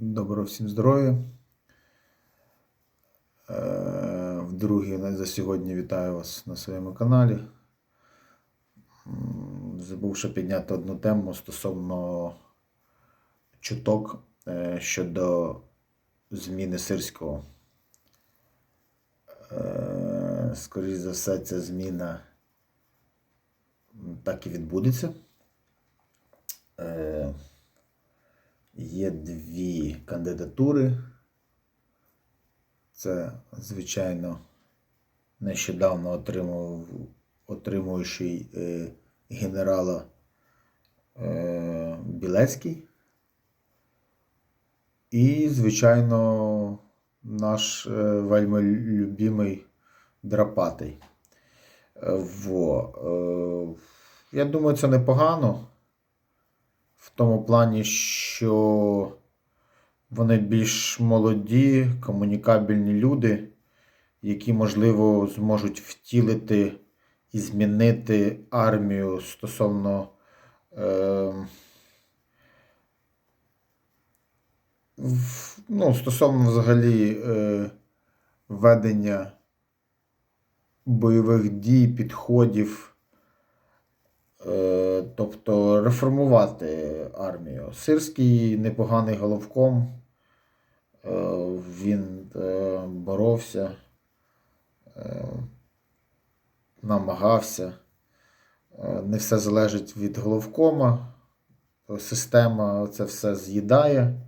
Доброго всім здоров'я. Е, Вдруге за сьогодні вітаю вас на своєму каналі. Забув ще підняти одну тему стосовно чуток е, щодо зміни сирського. Е, Скоріше за все, ця зміна так і відбудеться. Є дві кандидатури. Це, звичайно, нещодавно отримав, отримуючий е, генерала е, Білецький. І, звичайно, наш е, вельми любимий Драпатий. Е, Во. Е, я думаю, це непогано в тому плані, що вони більш молоді, комунікабельні люди, які, можливо, зможуть втілити і змінити армію стосовно е, ну, стосовно взагалі е, ведення бойових дій, підходів. Е, Тобто реформувати армію. Сирський непоганий головком. Е, Він е, боровся, е, намагався. Не все залежить від головкома. Система це все з'їдає.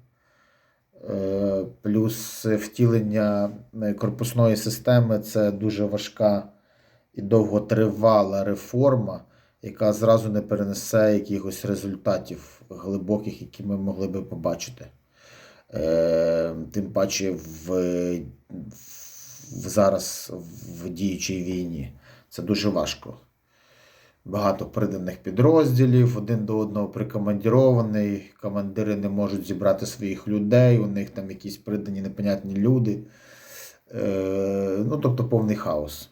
Плюс втілення корпусної системи це дуже важка і довготривала реформа яка зразу не перенесе якихось результатів глибоких, які ми могли би побачити. Е, Тим паче в, в зараз в діючій війні. Це дуже важко. Багато приданих підрозділів, один до одного прикомандірований, командири не можуть зібрати своїх людей, у них там якісь придані непонятні люди. Е, ну, тобто повний хаос.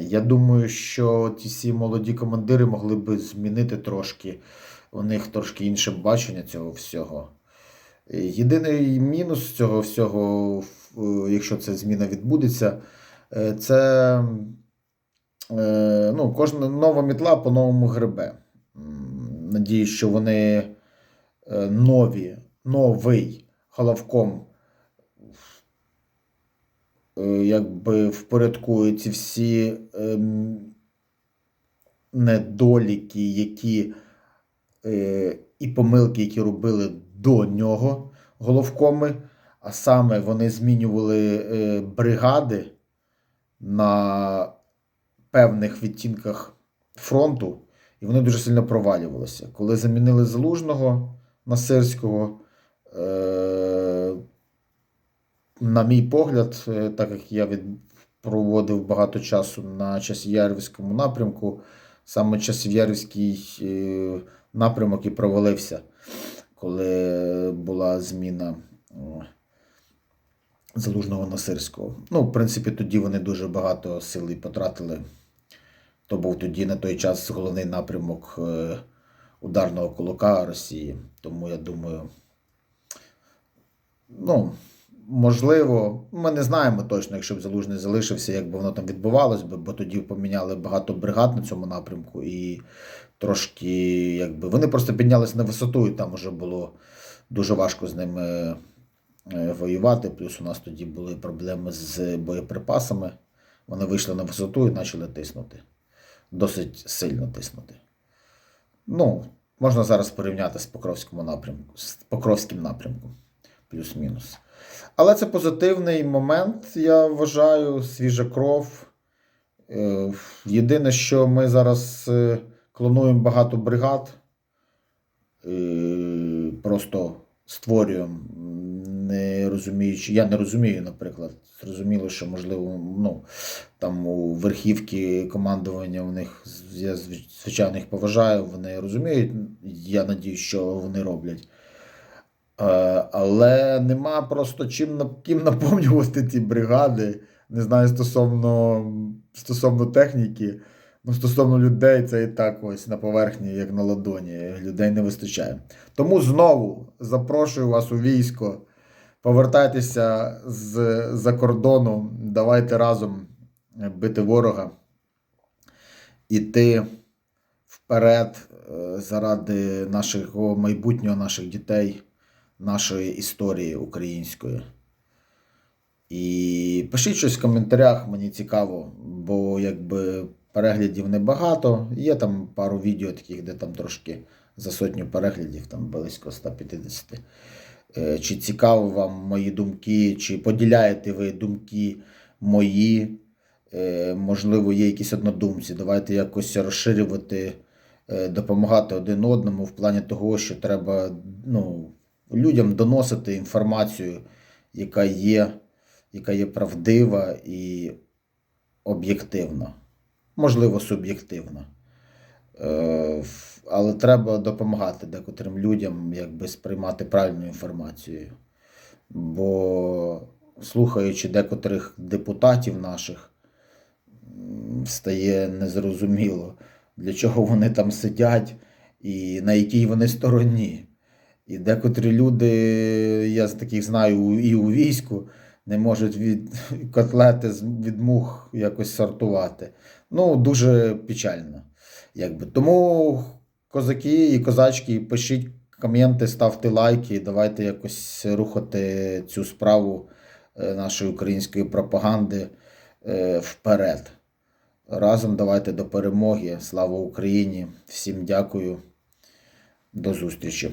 Я думаю, що ті всі молоді командири могли би змінити трошки. У них трошки інше бачення цього всього. Е, Єдиний мінус цього всього, якщо ця зміна відбудеться, е, це е, ну, кожна нова мітла по-новому гребе. М, Надіюсь, що вони е, нові, новий головком е, якби впорядкують ці всі ем, недоліки, які е, і помилки, які робили до нього головкоми, а саме вони змінювали е, бригади на певних відтінках фронту, і вони дуже сильно провалювалися. Коли замінили Залужного на Сирського, е, на мій погляд, е, так як я від... проводив багато часу на Часів'ярівському напрямку, саме Часів'ярівський е, напрямок і провалився, коли була зміна Залужного на Сирського. Ну, в принципі, тоді вони дуже багато сил і потратили. То був тоді на той час головний напрямок е, ударного кулака Росії. Тому я думаю, ну, можливо, ми не знаємо точно, якщо б Залужний залишився, як би воно там відбувалось бо тоді поміняли багато бригад на цьому напрямку, і трошки, якби, вони просто піднялись на висоту, і там вже було дуже важко з ними е, воювати. Плюс у нас тоді були проблеми з боєприпасами. Вони вийшли на висоту і почали тиснути. Досить сильно тиснути. Ну, можна зараз порівняти з Покровським напрямку, з Покровським напрямком, плюс-мінус. Але це позитивний момент, я вважаю, свіжа кров. Е, Єдине, що ми зараз е, клонуємо багато бригад, е, просто створюємо, не розуміючи. Я не розумію, наприклад. Зрозуміло, що можливо, ну, там у верхівки командування у них я зв- звичайно їх поважаю, вони розуміють. Я надію, що вони роблять. Е, Але нема просто чим ким наповнювати ті бригади. Не знаю стосовно, стосовно техніки. Ну, стосовно людей, це і так ось на поверхні, як на ладоні. Людей не вистачає. Тому знову запрошую вас у військо. повертайтеся з-за кордону, давайте разом бити ворога, іти вперед е, заради нашого майбутнього, наших дітей, нашої історії української. І пишіть щось в коментарях, мені цікаво, бо якби переглядів небагато. Є там пару відео таких, де там трошки за сотню переглядів, там близько 150. Е, Чи цікаво вам мої думки, чи поділяєте ви думки мої? Е, Можливо, є якісь однодумці. Давайте якось розширювати, е, допомагати один одному в плані того, що треба ну, людям доносити інформацію, яка є, яка є правдива і об'єктивна. Можливо, суб'єктивна. Е, Але треба допомагати декотрим людям якби сприймати правильну інформацію. Бо слухаючи декотрих депутатів наших, стає незрозуміло, для чого вони там сидять і на якій вони стороні. І декотрі люди, я таких знаю і у війську, не можуть від котлети від мух якось сортувати. Ну, дуже печально. Якби. Тому козаки і козачки, пишіть коменти, ставте лайки, давайте якось рухати цю справу е, нашої української пропаганди е, вперед. Разом давайте до перемоги. Слава Україні! Всім дякую. До зустрічі!